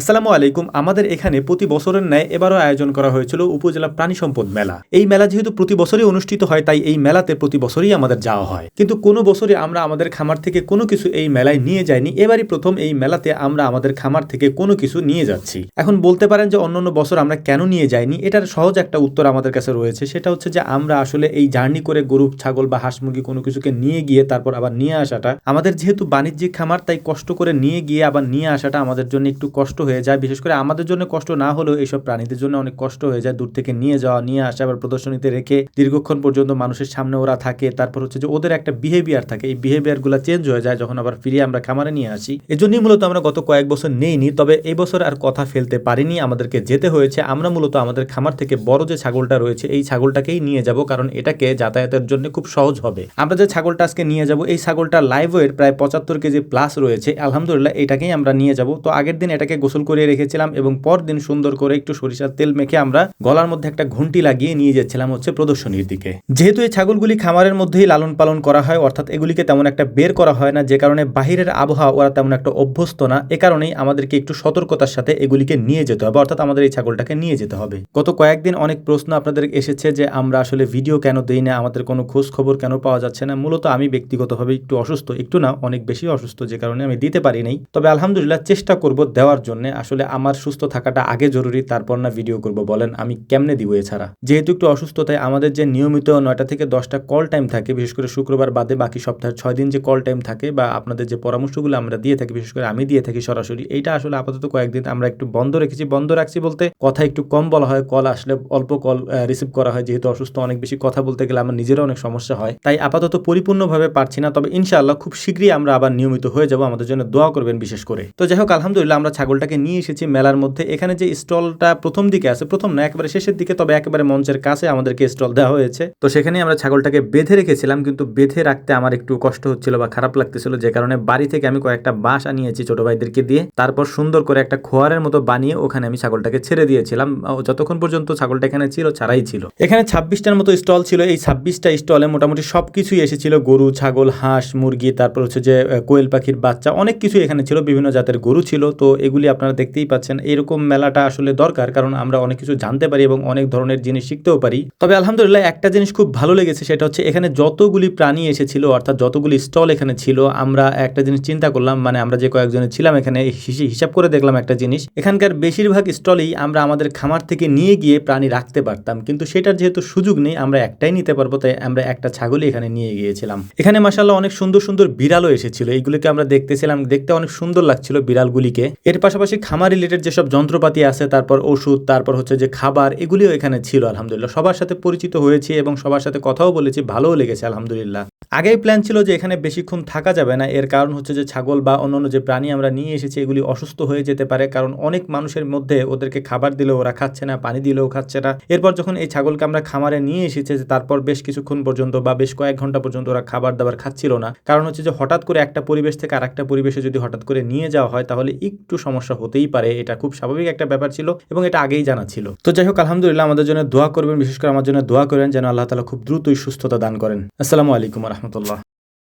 আসসালামু আলাইকুম। আমাদের এখানে প্রতি বছরের ন্যায় এবারও আয়োজন করা হয়েছিল উপজেলা প্রাণী সম্পদ মেলা। এই মেলা যেহেতু প্রতি বছরই অনুষ্ঠিত হয়, তাই এই মেলাতে প্রতি বছরই আমাদের যাওয়া হয়। কিন্তু কোনো বছরে আমরা আমাদের খামার থেকে কোনো কিছু এই মেলায় নিয়ে যাইনি। এবারই প্রথম এই মেলাতে আমরা আমাদের খামার থেকে কোনো কিছু নিয়ে যাচ্ছি। এখন বলতে পারেন যে অন্যান্য বছর আমরা কেন নিয়ে যাইনি? এটার সহজ একটা উত্তর আমাদের কাছে রয়েছে। সেটা হচ্ছে যে আমরা আসলে এই জার্নি করে গরু, ছাগল বা হাঁস মুরগি কোনো কিছুকে নিয়ে গিয়ে তারপর আবার নিয়ে আসাটা আমাদের যেহেতু বাণিজ্যিক খামার, তাই কষ্ট করে নিয়ে গিয়ে আবার নিয়ে আসাটা আমাদের জন্য একটু কষ্ট হয়ে যায়। বিশেষ করে আমাদের জন্য কষ্ট না হলেও এইসব প্রাণীদের জন্য অনেক কষ্ট হয়ে যায়। দূর থেকে নিয়ে যাওয়া, নিয়ে আসা, আবার প্রদর্শনীতে রেখে দীর্ঘক্ষণ পর্যন্ত মানুষের সামনে ওরা থাকে। তারপর হচ্ছে যে ওদের একটা বিহেভিয়ার থাকে। এই বিহেভিয়ারগুলো চেঞ্জ হয়ে যায় যখন আবার ফিরিয়ে আমরা খামারে নিয়ে আসি। এজন্যই মূলত আমরা গত কয়েক বছর নেইনি, তবে এই বছর আর কথা ফেলতে পারিনি। আমাদেরকে যেতে হয়েছে। আমরা মূলত আমাদের খামার থেকে বড় যে ছাগলটা রয়েছে, এই ছাগলটাকেই নিয়ে যাব, কারণ এটাকে যাতায়াতের জন্য খুব সহজ হবে। আমরা যে ছাগলটা আজকে নিয়ে যাব, এই ছাগলটা লাইভ ওয়েট প্রায় পঁচাত্তর কেজি প্লাস রয়েছে। আলহামদুলিল্লাহ, এটাকেই আমরা নিয়ে যাব। তো আগের দিন এটাকে গোসল করিয়ে রেখেছিলাম এবং পরদিন সুন্দর করে একটু সরিষার তেল মেখে আমরা গলার মধ্যে একটা ঘন্টি লাগিয়ে নিয়ে যাচ্ছিলাম হচ্ছে প্রদর্শনীর দিকে। যেহেতু এই ছাগলগুলি খামারের মধ্যেই লালন পালন করা হয়, অর্থাৎ এগুলিকে তেমন একটা বের করা হয় না, যে কারণে বাহিরের আবহাওয়া ওরা তেমন একটা অভ্যস্ত না, এ কারণেই আমাদেরকে একটু সতর্কতার সাথে এগুলিকে নিয়ে যেতে হবে, অর্থাৎ আমাদের এই ছাগলটাকে নিয়ে যেতে হবে। গত কয়েকদিন অনেক প্রশ্ন আপনাদের এসেছে যে আমরা আসলে ভিডিও কেন দেই না, আমাদের কোনো খোঁজ খবর কেন পাওয়া যাচ্ছে না, মূলত আমি ব্যক্তিগতভাবে একটু অসুস্থ, একটু না, অনেক বেশি অসুস্থ, যে কারণে আমি দিতে পারি নাই। তবে আলহামদুলিল্লাহ চেষ্টা করব দেওয়ার জন্য। আসলে আমার সুস্থ থাকাটা আগে জরুরি, তারপর না ভিডিও করব। বলেন, আমি কেমনে দিব এছাড়া? যেহেতু একটু অসুস্থতায় আমাদের যে নিয়মিত নয়টা থেকে দশটা কল টাইম থাকে, বিশেষ করে শুক্রবার বাদে বাকি সপ্তাহের ছয় দিন যে কল টাইম থাকে বা আপনাদের যে পরামর্শগুলো আমরা দিয়ে থাকি, বিশেষ করে আমি দিয়ে থাকি সরাসরি, এইটা আসলে আপাতত কয়েকদিন আমরা একটু বন্ধ রেখেছি। বন্ধ রাখছি বলতে কথা একটু কম বলা হয় কল আসলে অল্প কল রিসিভ করা হয়। যেহেতু অসুস্থ, অনেক বেশি কথা বলতে গেলে আমার নিজেরও অনেক সমস্যা হয়। তাই আপাতত পরিপূর্ণভাবে পারছি না, তবে ইনশাআল্লাহ খুব শীঘ্রই আমরা আবার নিয়মিত হয়ে যাব। আমাদের জন্য দোয়া করবেন বিশেষ করে। তো যাই হোক, আলহামদুলিল্লাহ আমরা ছাগলটাকে নিয়ে এসেছি মেলার মধ্যে। এখানে যে স্টলটা প্রথম দিকে আছে, প্রথম না, একেবারে শেষের দিকে, তবে একেবারে মঞ্চের কাছে আমাদেরকে স্টল দেওয়া হয়েছে। তো সেখানে আমরা ছাগলটাকে বেঁধে রেখেছিলাম, কিন্তু বেঁধে রাখতে আমার একটু কষ্ট হচ্ছিল বা খারাপ লাগতেছিল, যে কারণে বাড়ি থেকে আমি কয়েকটা বাঁশ আনিয়েছি ছোট ভাইদেরকে দিয়ে। তারপর সুন্দর করে একটা খোয়ারের মতো বানিয়ে ওখানে আমি ছাগলটাকে ছেড়ে দিয়েছিলাম। যতক্ষণ পর্যন্ত ছাগলটা এখানে ছিল, ছাড়াই ছিল। এখানে ছাব্বিশটার মতো স্টল ছিল। এই ছাব্বিশটা স্টলে মোটামুটি সব কিছুই এসেছিল। গরু, ছাগল, হাঁস, মুরগি, তারপর হচ্ছে যে কোয়েল পাখির বাচ্চা, অনেক কিছু এখানে ছিল। বিভিন্ন জাতের গরু ছিল। তো এগুলি আপনারা দেখতেই পাচ্ছেন এরকম মেলাটা আসলে দরকার, কারণ আমরা অনেক কিছু জানতে পারি এবং অনেক ধরনের জিনিস শিখতেও পারি। তবে আলহামদুলিল্লাহ একটা জিনিস খুব ভালো লেগেছে, সেটা হচ্ছে এখানে যতগুলি প্রাণী এসেছিল, অর্থাৎ যতগুলি স্টল এখানে ছিল, আমরা একটা জিনিস চিন্তা করলাম মানে আমরা যে কয়েকজনে ছিলাম এখানে, হিসে- হিসাব করে দেখলাম একটা জিনিস। এখানকার বেশিরভাগ স্টলেই আমরা আমাদের খামার থেকে নিয়ে গিয়ে প্রাণী রাখতে পারতাম, কিন্তু সেটার যেহেতু সুযোগ নেই, আমরা একটাই নিতে পারব, তাই আমরা একটা ছাগলই এখানে নিয়ে গিয়েছিলাম। এখানে মাসাল্লাহ অনেক সুন্দর সুন্দর বিড়ালও এসেছিল, এইগুলিকে আমরা দেখতেছিলাম, দেখতে অনেক সুন্দর লাগছিল বিড়ালগুলিকে। এর পাশাপাশি খামার রিলেটেড যেসব যন্ত্রপাতি আছে, তারপর ওষুধ, তারপর হচ্ছে যে খাবার, এগুলিও এখানে ছিল, আলহামদুলিল্লাহ। সবার সাথে পরিচিত হয়েছি এবং সবার সাথে কথাও বলেছি, ভালোও লেগেছে, আলহামদুলিল্লাহ। আগেই প্ল্যান ছিল যে এখানে বেশিক্ষণ থাকা যাবে না, এর কারণ হচ্ছে যে ছাগল বা অন্যান্য যে প্রাণী আমরা নিয়ে এসেছি, এগুলি অসুস্থ হয়ে যেতে পারে, কারণ অনেক মানুষের মধ্যে ওদেরকে খাবার দিলেও ওরা খাচ্ছে না, পানি দিলেও খাচ্ছে না। এরপর যখন এই ছাগলকে আমরা খামারে নিয়ে এসেছি তারপর বেশ কিছুক্ষণ পর্যন্ত বা বেশ কয়েক ঘণ্টা পর্যন্ত ওরা খাবার দাবার খাচ্ছিল না। কারণ হচ্ছে যে হঠাৎ করে একটা পরিবেশ থেকে আরেকটা পরিবেশে যদি হঠাৎ করে নিয়ে যাওয়া হয়, তাহলে একটু সমস্যা হতেই পারে, এটা খুব স্বাভাবিক একটা ব্যাপার ছিল এবং এটা আগেই জানা ছিল। তো যাই হোক, আলহামদুলিল্লাহ আমাদের জন্য দোয়া করবেন, বিশেষ করে আমার জন্য দোয়া করেন যেন আল্লাহ তালা খুব দ্রুতই সুস্থতা দান করেন। আসসালামু আলাইকুম রহমতুল্লাহ।